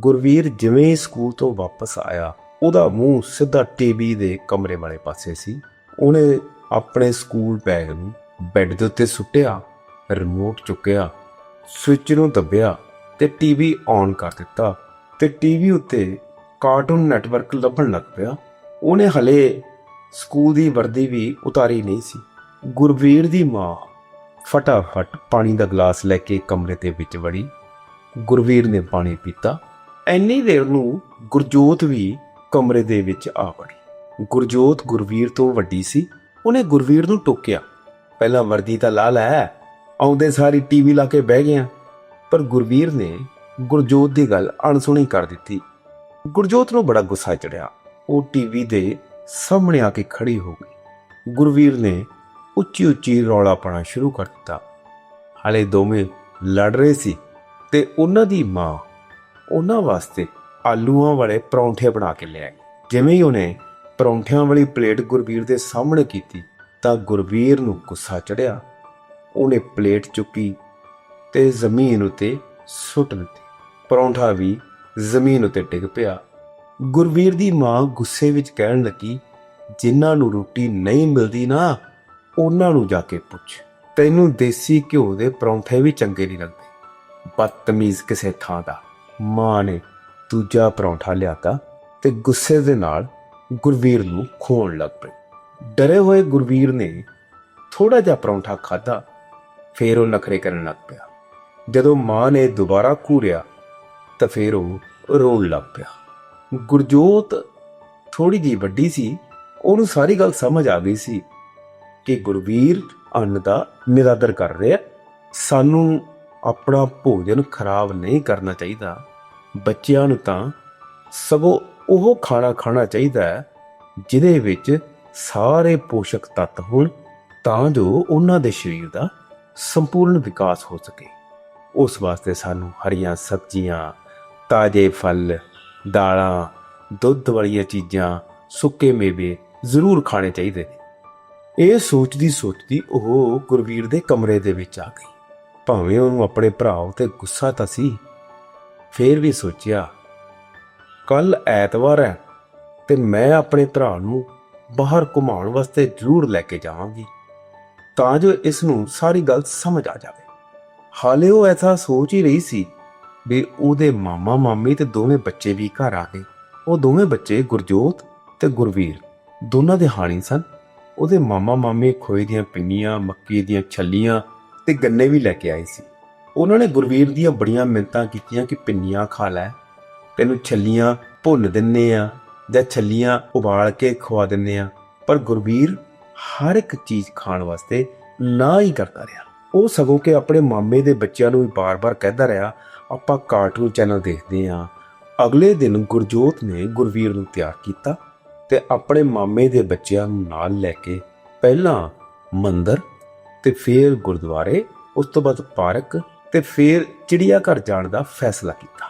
ਗੁਰਵੀਰ ਜਿਵੇਂ ਹੀ ਸਕੂਲ ਤੋਂ ਵਾਪਸ ਆਇਆ, ਉਹਦਾ ਮੂੰਹ ਸਿੱਧਾ ਟੀਵੀ ਦੇ ਕਮਰੇ ਵਾਲੇ ਪਾਸੇ ਸੀ। ਉਹਨੇ ਆਪਣੇ ਸਕੂਲ ਬੈਗ ਨੂੰ ਬੈੱਡ ਦੇ ਉੱਤੇ ਸੁੱਟਿਆ, ਰਿਮੋਟ ਚੁੱਕਿਆ, ਸਵਿੱਚ ਨੂੰ ਦੱਬਿਆ ਤੇ ਟੀਵੀ ਔਨ ਕਰ ਦਿੱਤਾ ਤੇ ਟੀਵੀ ਉੱਤੇ ਕਾਰਟੂਨ ਨੈਟਵਰਕ ਲੱਭਣ ਲੱਗ ਪਿਆ। ਉਹਨੇ ਹਲੇ ਸਕੂਲ ਦੀ ਵਰਦੀ ਵੀ ਉਤਾਰੀ ਨਹੀਂ ਸੀ। ਗੁਰਵੀਰ ਦੀ ਮਾਂ ਫਟਾਫਟ ਪਾਣੀ ਦਾ ਗਲਾਸ ਲੈ ਕੇ ਕਮਰੇ ਦੇ ਵਿੱਚ ਵੜੀ। ਗੁਰਵੀਰ ਨੇ ਪਾਣੀ ਪੀਤਾ। ਐਨੀ ਦੇਰ ਨੂੰ ਗੁਰਜੋਤ ਵੀ ਕਮਰੇ ਦੇ ਵਿੱਚ ਆ ਵੜੀ। ਗੁਰਜੋਤ ਗੁਰਵੀਰ ਤੋਂ ਵੱਡੀ ਸੀ। ਉਹਨੇ ਗੁਰਵੀਰ ਨੂੰ ਟੋਕਿਆ। ਪਹਿਲਾਂ ਵਰਦੀ ਤਾਂ ਲਾ ਲੈ, ਆਉਂਦੇ ਸਾਰੀ ਟੀਵੀ ਲਾ ਕੇ ਬਹਿ ਗਿਆ ਪਰ ਗੁਰਵੀਰ ਨੇ ਗੁਰਜੋਤ ਦੀ ਗੱਲ ਅਣਸੁਣੀ ਕਰ ਦਿੱਤੀ। ਗੁਰਜੋਤ ਨੂੰ ਬੜਾ ਗੁੱਸਾ ਚੜਿਆ। ਉਹ ਟੀਵੀ ਦੇ ਸਾਹਮਣੇ ਆ ਕੇ ਖੜੀ ਹੋ ਗਈ। ਗੁਰਵੀਰ ਨੇ ਉੱਚੀ ਉੱਚੀ ਰੌਲਾ ਪਾਣਾ ਸ਼ੁਰੂ ਕਰ ਦਿੱਤਾ। ਹਾਲੇ ਦੋਵੇਂ ਲੜ ਰਹੇ ਸੀ ਤੇ ਉਹਨਾਂ ਦੀ ਮਾਂ ਉਹਨਾਂ ਵਾਸਤੇ ਆਲੂਆਂ ਵਾਲੇ ਪਰੌਂਠੇ ਬਣਾ ਕੇ ਲਿਆਈ ਜਿਵੇਂ ਹੀ ਉਹਨੇ ਪਰੌਂਠਿਆਂ ਵਾਲੀ ਪਲੇਟ ਗੁਰਬੀਰ ਦੇ ਸਾਹਮਣੇ ਕੀਤੀ, ਤਾਂ ਗੁਰਬੀਰ ਨੂੰ ਗੁੱਸਾ ਚੜਿਆ। ਉਹਨੇ ਪਲੇਟ ਚੁੱਕੀ ਤੇ ਜ਼ਮੀਨ ਉਤੇ ਸੁੱਟ ਦਿੱਤੀ। ਪਰੌਂਠਾ ਵੀ ਜ਼ਮੀਨ ਉਤੇ ਡਿੱਗ ਪਿਆ। ਗੁਰਵੀਰ ਦੀ ਮਾਂ ਗੁੱਸੇ ਵਿੱਚ ਕਹਿਣ ਲੱਗੀ, ਜਿਨ੍ਹਾਂ ਨੂੰ ਰੋਟੀ ਨਹੀਂ ਮਿਲਦੀ ਨਾ, ਉਹਨਾਂ ਨੂੰ ਜਾ ਕੇ ਪੁੱਛ। ਤੈਨੂੰ ਦੇਸੀ ਘਿਓ ਦੇ ਪਰੌਂਠੇ ਵੀ ਚੰਗੇ ਨਹੀਂ ਲੱਗਦੇ। ਬਦਤਮੀਜ਼ ਕਿਸੇ ਥਾਂ ਦਾ। ਮਾਂ ਨੇ ਦੂਜਾ ਪਰੌਂਠਾ ਲਿਆਤਾ ਤੇ ਗੁੱਸੇ ਦੇ ਨਾਲ ਗੁਰਵੀਰ ਨੂੰ ਖੋਣ ਲੱਗ ਪਈ। ਡਰੇ ਹੋਏ ਗੁਰਵੀਰ ਨੇ ਥੋੜਾ ਜਿਹਾ ਪਰੌਂਠਾ ਖਾਦਾ ਫੇਰ ਉਹ ਨਖਰੇ ਕਰਨ ਲੱਗ ਪਿਆ। ਜਦੋਂ ਮਾਂ ਨੇ ਦੁਬਾਰਾ ਘੂਰਿਆ ਤਾਂ ਫੇਰ ਉਹ ਰੋਣ ਲੱਗ ਪਿਆ। ਗੁਰਜੋਤ ਥੋੜੀ ਜੀ ਵੱਡੀ ਸੀ, ਉਹਨੂੰ ਸਾਰੀ ਗੱਲ ਸਮਝ ਆ ਗਈ ਸੀ ਕਿ ਗੁਰਵੀਰ ਅੰਨ ਦਾ ਨਿਰਾਦਰ ਕਰ ਰਿਹਾ ਸਾਨੂੰ ਆਪਣਾ ਭੋਜਨ ਖਰਾਬ ਨਹੀਂ ਕਰਨਾ ਚਾਹੀਦਾ। ਬੱਚਿਆਂ ਨੂੰ ਤਾਂ ਸਗੋਂ ਉਹ ਖਾਣਾ ਖਾਣਾ ਚਾਹੀਦਾ ਹੈ, ਜਿਹਦੇ ਵਿੱਚ ਸਾਰੇ ਪੋਸ਼ਕ ਤੱਤ ਹੋਣ, ਤਾਂ ਜੋ ਉਹਨਾਂ ਦੇ ਸਰੀਰ ਦਾ ਸੰਪੂਰਨ ਵਿਕਾਸ ਹੋ ਸਕੇ। ਉਸ ਵਾਸਤੇ ਸਾਨੂੰ ਹਰੀਆਂ ਸਬਜ਼ੀਆਂ, ਤਾਜ਼ੇ ਫਲ, ਦਾਲਾਂ, ਦੁੱਧ ਵਾਲੀਆਂ ਚੀਜ਼ਾਂ, ਸੁੱਕੇ ਮੇਵੇ ਜ਼ਰੂਰ ਖਾਣੇ ਚਾਹੀਦੇ ਨੇ। ਇਹ ਸੋਚਦੀ ਸੋਚਦੀ ਉਹ ਗੁਰਵੀਰ ਦੇ ਕਮਰੇ ਦੇ ਵਿੱਚ ਆ ਗਈ। ਭਾਵੇਂ ਉਹਨੂੰ ਆਪਣੇ ਭਰਾ ਉਤੇ ਗੁੱਸਾ ਤਾਂ ਸੀ, ਫੇਰ ਵੀ ਸੋਚਿਆ ਕੱਲ ਐਤਵਾਰ ਹੈ ਤੇ ਮੈਂ ਆਪਣੇ ਭਰਾ ਨੂੰ ਬਾਹਰ ਘੁਮਾਉਣ ਵਾਸਤੇ ਜ਼ਰੂਰ ਲੈ ਕੇ ਜਾਵਾਂਗੀ, ਤਾਂ ਜੋ ਇਸ ਨੂੰ ਸਾਰੀ ਗੱਲ ਸਮਝ ਆ ਜਾਵੇ। ਹਾਲੇ ਉਹ ਐਸਾ ਸੋਚ ਹੀ ਰਹੀ ਸੀ ਵੀ ਉਹਦੇ ਮਾਮਾ ਮਾਮੀ ਤੇ ਦੋਵੇਂ ਬੱਚੇ ਵੀ ਘਰ ਆ ਗਏ। ਉਹ ਦੋਵੇਂ ਬੱਚੇ ਗੁਰਜੋਤ ਤੇ ਗੁਰਵੀਰ, ਦੋਨਾਂ ਦੇ ਹਾਣੀ ਸਨ। ਉਹਦੇ ਮਾਮਾ ਮਾਮੀ ਖੋਏ ਦੀਆਂ ਪਿੰਨੀਆਂ, ਮੱਕੀ ਦੀਆਂ ਛੱਲੀਆਂ ਤੇ ਗੰਨੇ ਵੀ ਲੈ ਕੇ ਆਏ ਸੀ। ਉਹਨਾਂ ਨੇ ਗੁਰਵੀਰ ਦੀਆਂ ਬੜੀਆਂ ਮਿੰਤਾਂ ਕੀਤੀਆਂ ਕਿ ਪਿੰਨੀਆਂ ਖਾ ਲੈ। ਤੈਨੂੰ ਛੱਲੀਆਂ ਭੁੰਨ ਦਿੰਨੇ ਆ ਜਾਂ ਛੱਲੀਆਂ ਉਬਾਲ ਕੇ ਖਵਾ ਦਿੰਨੇ ਆ। ਪਰ ਗੁਰਵੀਰ ਹਰ ਇੱਕ ਚੀਜ਼ ਖਾਣ ਵਾਸਤੇ ਨਾ ਹੀ ਕਰਦਾ ਰਿਹਾ। ਉਹ ਸਗੋਂ ਕਿ ਆਪਣੇ ਮਾਮੇ ਦੇ ਬੱਚਿਆਂ ਨੂੰ ਵੀ ਬਾਰ-ਬਾਰ ਕਹਿੰਦਾ ਰਿਹਾ, ਆਪਾਂ ਕਾਰਟੂਨ ਚੈਨਲ ਦੇਖਦੇ ਆ। ਅਗਲੇ ਦਿਨ ਗੁਰਜੋਤ ਨੇ ਗੁਰਵੀਰ ਨੂੰ ਤਿਆਰ ਕੀਤਾ ਤੇ ਆਪਣੇ ਮਾਮੇ ਦੇ ਬੱਚਿਆਂ ਨੂੰ ਨਾਲ ਲੈ ਕੇ ਪਹਿਲਾਂ ਮੰਦਰ ਤੇ ਫਿਰ ਗੁਰਦੁਆਰੇ, ਉਸ ਤੋਂ ਬਾਅਦ ਪਾਰਕ ਤੇ ਫਿਰ ਚਿੜੀਆ ਘਰ ਜਾਣ ਦਾ ਫੈਸਲਾ ਕੀਤਾ।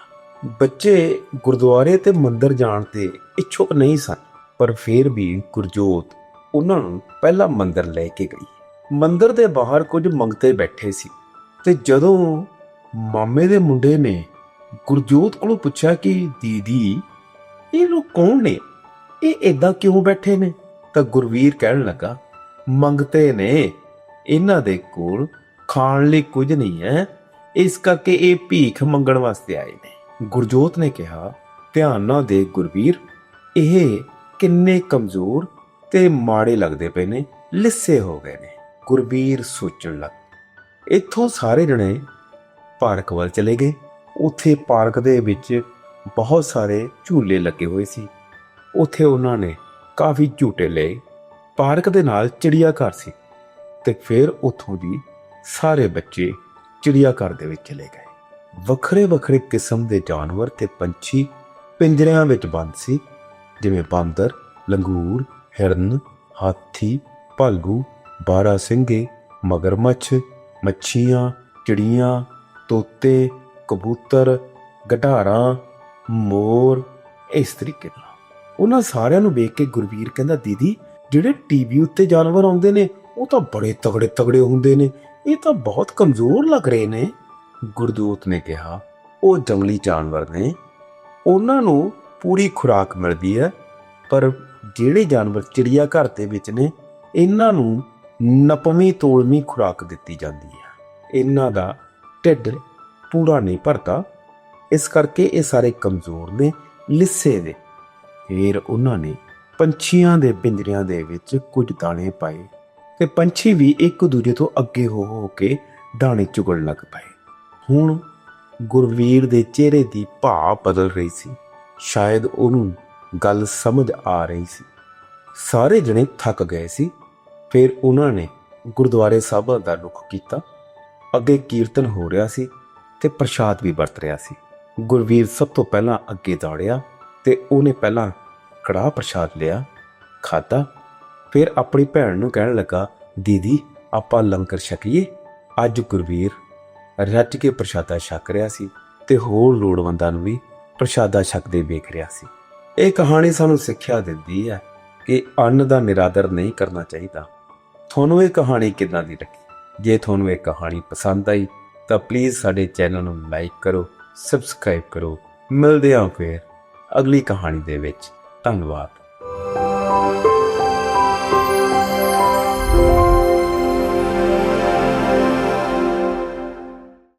ਬੱਚੇ ਗੁਰਦੁਆਰੇ ਤੇ ਮੰਦਰ ਜਾਣ ਤੇ ਇੱਛੁਕ ਨਹੀਂ ਸਨ, ਪਰ ਫਿਰ ਵੀ ਗੁਰਜੋਤ ਉਹਨਾਂ ਨੂੰ ਪਹਿਲਾਂ ਮੰਦਰ ਲੈ ਕੇ ਗਈ। ਮੰਦਰ ਦੇ ਬਾਹਰ ਕੁਝ ਮੰਗਤੇ ਬੈਠੇ ਸੀ ਤੇ ਜਦੋਂ ਮਾਮੇ ਦੇ ਮੁੰਡੇ ਨੇ ਗੁਰਜੋਤ ਕੋਲੋਂ ਪੁੱਛਿਆ ਕਿ, ਦੀਦੀ, ਇਹ ਲੋਕ ਕੌਣ ਨੇ? ਇਹ ਇਦਾਂ ਕਿਉਂ ਬੈਠੇ ਨੇ? ਤਾਂ ਗੁਰਵੀਰ ਕਹਿਣ ਲੱਗਾ, ਮੰਗਤੇ ਨੇ। ਇਹਨਾਂ ਦੇ ਕੋਲ ਖਾਣ ਲਈ ਕੁਝ ਨਹੀਂ ਹੈ। ਇਸ ਕਰਕੇ ਇਹ ਭੀਖ ਮੰਗਣ ਵਾਸਤੇ ਆਏ ਨੇ। ਗੁਰਜੋਤ ਨੇ ਕਿਹਾ, ਧਿਆਨ ਨਾਲ ਦੇਖ ਗੁਰਵੀਰ, ਇਹ ਕਿੰਨੇ ਕਮਜ਼ੋਰ ਤੇ ਮਾੜੇ ਲੱਗਦੇ ਪਏ ਨੇ, ਲਿੱਸੇ ਹੋ ਗਏ ਨੇ। ਗੁਰਬੀਰ ਸੋਚਣ ਲੱਗ, ਇੱਥੋਂ ਸਾਰੇ ਜਣੇ ਪਾਰਕ ਵੱਲ ਚਲੇ ਗਏ। ਉੱਥੇ ਪਾਰਕ ਦੇ ਵਿੱਚ ਬਹੁਤ ਸਾਰੇ ਝੂਲੇ ਲੱਗੇ ਹੋਏ ਸੀ। ਉੱਥੇ ਉਹਨਾਂ ਨੇ ਕਾਫੀ ਝੂਟੇ ਲਏ। ਪਾਰਕ ਦੇ ਨਾਲ ਚਿੜੀਆ ਘਰ ਸੀ। ਤੇ ਫਿਰ ਉੱਥੋਂ ਦੀ ਸਾਰੇ ਬੱਚੇ ਚਿੜੀਆ ਘਰ ਦੇ ਵਿੱਚ ਚਲੇ ਗਏ। ਵੱਖਰੇ ਵੱਖਰੇ ਕਿਸਮ ਦੇ ਜਾਨਵਰ ਤੇ ਪੰਛੀ ਪਿੰਜਰਿਆਂ ਵਿੱਚ ਬੰਦ ਸੀ, ਜਿਵੇਂ ਬਾਂਦਰ, ਲੰਗੂਰ, ਹਿਰਨ, ਹਾਥੀ, ਭਾਲੂ ਬਾਰਾ ਸਿੰਘੇ ਮਗਰਮੱਛ, ਮੱਛੀਆਂ, ਚਿੜੀਆਂ, ਤੋਤੇ, ਕਬੂਤਰ, ਗਟਾਰਾਂ, ਮੋਰ, ਇਸ ਤਰੀਕੇ ਨਾਲ। ਉਹਨਾਂ ਸਾਰਿਆਂ ਨੂੰ ਵੇਖ ਕੇ ਗੁਰਵੀਰ ਕਹਿੰਦਾ, ਦੀਦੀ, ਜਿਹੜੇ ਟੀਵੀ ਉੱਤੇ ਜਾਨਵਰ ਆਉਂਦੇ ਨੇ ਉਹ ਤਾਂ ਬੜੇ ਤਗੜੇ ਤਗੜੇ ਹੁੰਦੇ ਨੇ। ਇਹ ਤਾਂ ਬਹੁਤ ਕਮਜ਼ੋਰ ਲੱਗ ਰਹੇ ਨੇ। ਗੁਰਦੂਤ ਨੇ ਕਿਹਾ, ਉਹ ਜੰਗਲੀ ਜਾਨਵਰ ਨੇ। ਉਹਨਾਂ ਨੂੰ ਪੂਰੀ ਖੁਰਾਕ ਮਿਲਦੀ ਹੈ, ਪਰ ਜਿਹੜੇ ਜਾਨਵਰ ਚਿੜੀਆ ਘਰ ਦੇ ਵਿੱਚ ਨੇ, ਇਹਨਾਂ ਨੂੰ ਨਪਵੀਂ ਤੋਲਵੀਂ ਖੁਰਾਕ ਦਿੱਤੀ ਜਾਂਦੀ ਹੈ। ਇਹਨਾਂ ਦਾ ਢਿੱਡ ਪੂਰਾ ਨਹੀਂ ਭਰਦਾ। ਇਸ ਕਰਕੇ ਇਹ ਸਾਰੇ ਕਮਜ਼ੋਰ ਨੇ, ਲਿੱਸੇ ਦੇ। ਫਿਰ ਉਹਨਾਂ ਨੇ ਪੰਛੀਆਂ ਦੇ ਪਿੰਜਰਿਆਂ ਦੇ ਵਿੱਚ ਕੁਝ ਦਾਣੇ ਪਾਏ। ਤੇ ਪੰਛੀ ਵੀ ਇੱਕ ਦੂਜੇ ਤੋਂ ਅੱਗੇ ਹੋ ਹੋ ਕੇ ਦਾਣੇ ਚੁਗਣ ਲੱਗ ਪਏ। ਹੁਣ ਗੁਰਵੀਰ ਦੇ ਚਿਹਰੇ ਦੀ ਭਾਅ ਬਦਲ ਰਹੀ ਸੀ। ਸ਼ਾਇਦ ਉਹਨੂੰ ਗੱਲ ਸਮਝ ਆ ਰਹੀ ਸੀ। ਸਾਰੇ ਜਣੇ ਥੱਕ ਗਏ ਸੀ। ਫਿਰ ਉਹਨਾਂ ਨੇ ਗੁਰਦੁਆਰੇ ਸਾਹਿਬ ਦਾ ਰੁਖ ਕੀਤਾ। ਅੱਗੇ ਕੀਰਤਨ ਹੋ ਰਿਹਾ ਸੀ ਤੇ ਪ੍ਰਸ਼ਾਦ ਵੀ ਵਰਤ ਰਿਹਾ ਸੀ। ਗੁਰਵੀਰ ਸਭ ਤੋਂ ਪਹਿਲਾਂ ਅੱਗੇ ਦੌੜਿਆ ਤੇ ਉਹਨੇ ਪਹਿਲਾਂ ਕੜਾਹ ਪ੍ਰਸ਼ਾਦ ਲਿਆ ਖਾਦਾ ਫਿਰ ਆਪਣੀ ਭੈਣ ਨੂੰ ਕਹਿਣ ਲੱਗਾ, ਦੀਦੀ, ਆਪਾਂ ਲੰਗਰ ਛਕੀਏ। ਅੱਜ ਗੁਰਵੀਰ ਰੱਜ ਕੇ ਪ੍ਰਸ਼ਾਦਾ ਛਕ ਰਿਹਾ ਸੀ ਤੇ ਹੋਰ ਲੋੜਵੰਦਾਂ ਨੂੰ ਵੀ ਪ੍ਰਸ਼ਾਦਾ ਛਕਦੇ ਵੇਖ ਰਿਹਾ ਸੀ। ਇਹ ਕਹਾਣੀ ਸਾਨੂੰ ਸਿੱਖਿਆ ਦਿੰਦੀ ਹੈ ਕਿ ਅੰਨ ਦਾ ਨਿਰਾਦਰ ਨਹੀਂ ਕਰਨਾ ਚਾਹੀਦਾ। ਤੁਹਾਨੂੰ ਇਹ ਕਹਾਣੀ ਕਿੱਦਾਂ ਦੀ ਲੱਗੀ? ਜੇ ਤੁਹਾਨੂੰ ਇਹ ਕਹਾਣੀ ਪਸੰਦ ਆਈ, ਤਾਂ ਪਲੀਜ਼ ਸਾਡੇ ਚੈਨਲ ਨੂੰ ਲਾਈਕ ਕਰੋ ਸਬਸਕ੍ਰਾਈਬ ਕਰੋ। ਮਿਲਦੇ ਹਾਂ ਫਿਰ ਅਗਲੀ ਕਹਾਣੀ ਦੇ ਵਿੱਚ। ਧੰਨਵਾਦ।